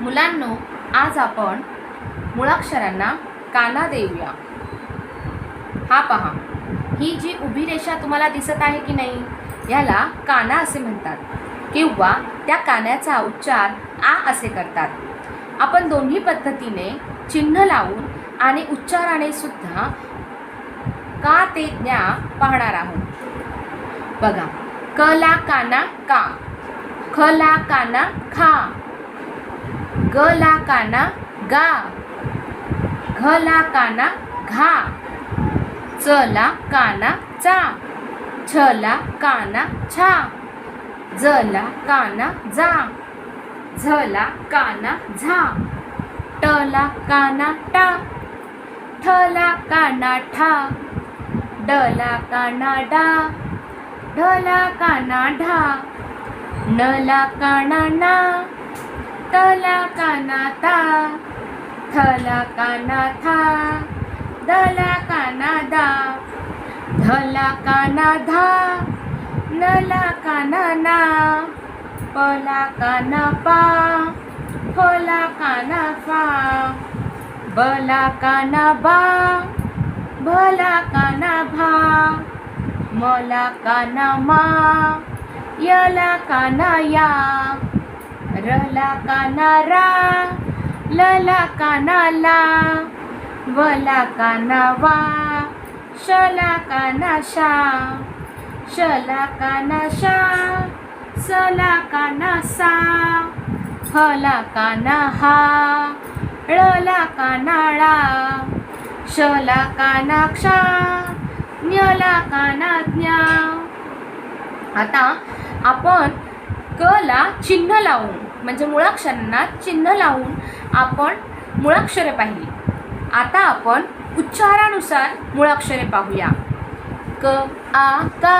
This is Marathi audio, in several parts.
मुलांनो आज आपण मुळाक्षरांना काना देऊया. हा पहा. ही जी उभी रेषा तुम्हाला दिसत आहे की नाही याला काना असे म्हणतात किंवा त्या कान्याचा उच्चार आ असे करतात. आपण दोन्ही पद्धतीने चिन्ह लावून आणि उच्चाराने सुद्धा का ते ज्ञा पाहणार आहोत. बघा. क ला काना का. ख ला काना खा. ग ला काना गा. घ ला काना घा. च ला काना चा. छ ला काना छा. ज ला काना जा. झ ला काना झा. ट ला काना टा. ठ ला काना ठा. ड ला काना डा. ढ ला काना ढा. न ला काना ना. तला ला काना ता थ ला काना था द कानाना काना दा ध ला काना धा न ला काना ना प काना पा काना फा काना बा काना भा काना मा काना या रला काना रा लला ला काना ला व काना वा श ला काना शा शला काना शा काना सा ह काना हा ळला काना ळा काना क्षा काना ज्ञा आता आपण क ला चिन्ह लावून म्हणजे मुळाक्षरांना चिन्ह लावून आपण मुळाक्षरे पाहिली. आता आपण उच्चारानुसार मुळाक्षरे पाहूया. क आ का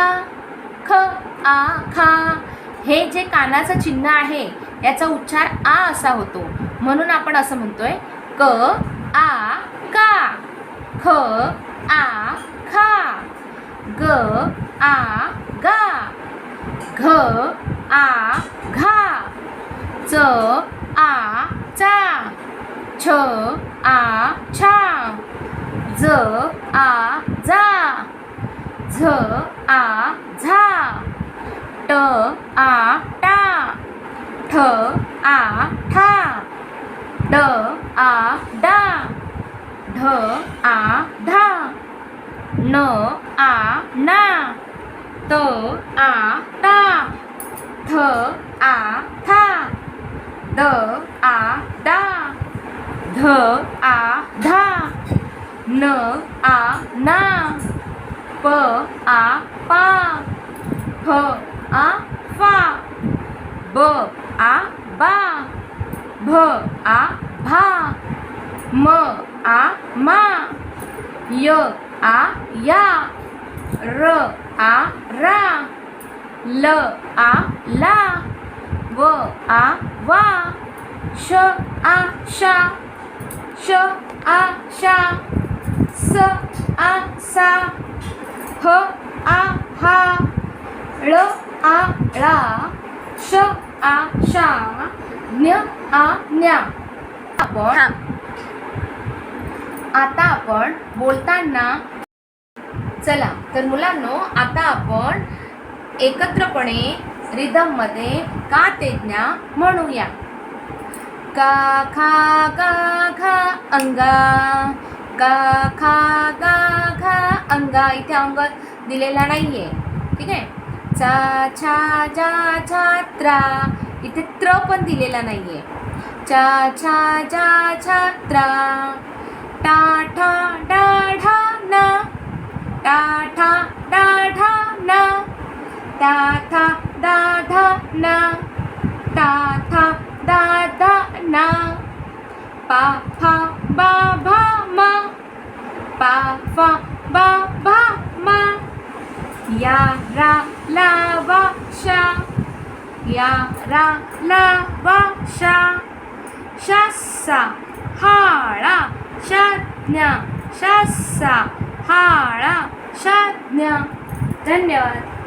ख आ खा हे जे कानाचं चिन्ह आहे याचा उच्चार आ असा होतो. म्हणून आपण असं म्हणतोय क आ का ख आ खा ग आ गा घ च आ चा छ आ छा ज आ जा झ आ झा ट आ टा ठ आ ठा ड आ डा ढ आ ढा न आ ना त आ ता थ आ था द आ दा ध आ धा. न आ ना. प आ पा. फ आ फा. ब आ बा. भ आ भा. म आ मा. य आ या. र आ रा. ल आ ला. व आ वा श आ शा श आ शा स आ सा ह आ हा ळ आ ळा श आ शा ज्ञ आ ज्ञा आपण आता आपण बोलताना चला तर मुलांनो आता आपण एकत्रपणे रिदममध्ये का ते ज्ञा म्हणूया. का खा गा खा अंगा. का खा गा खा अंगा. इथे अंग दिलेला नाही आहे ठीक आहे? चा छा जा छात्रा इथे त्र पण दिलेला नाही आहे चा छा जा छात्रा टा ठा डा ढा ना. टा ठा डा ढा ना. टा था डा ढा ना टा था डा धा ना पा फा बा भा मा पा फा बा भा मा या रा ला वा शा या रा ला वा शा शासा हाळा शाज्ञा शासा हाळा शाज्ञा धन्यवाद।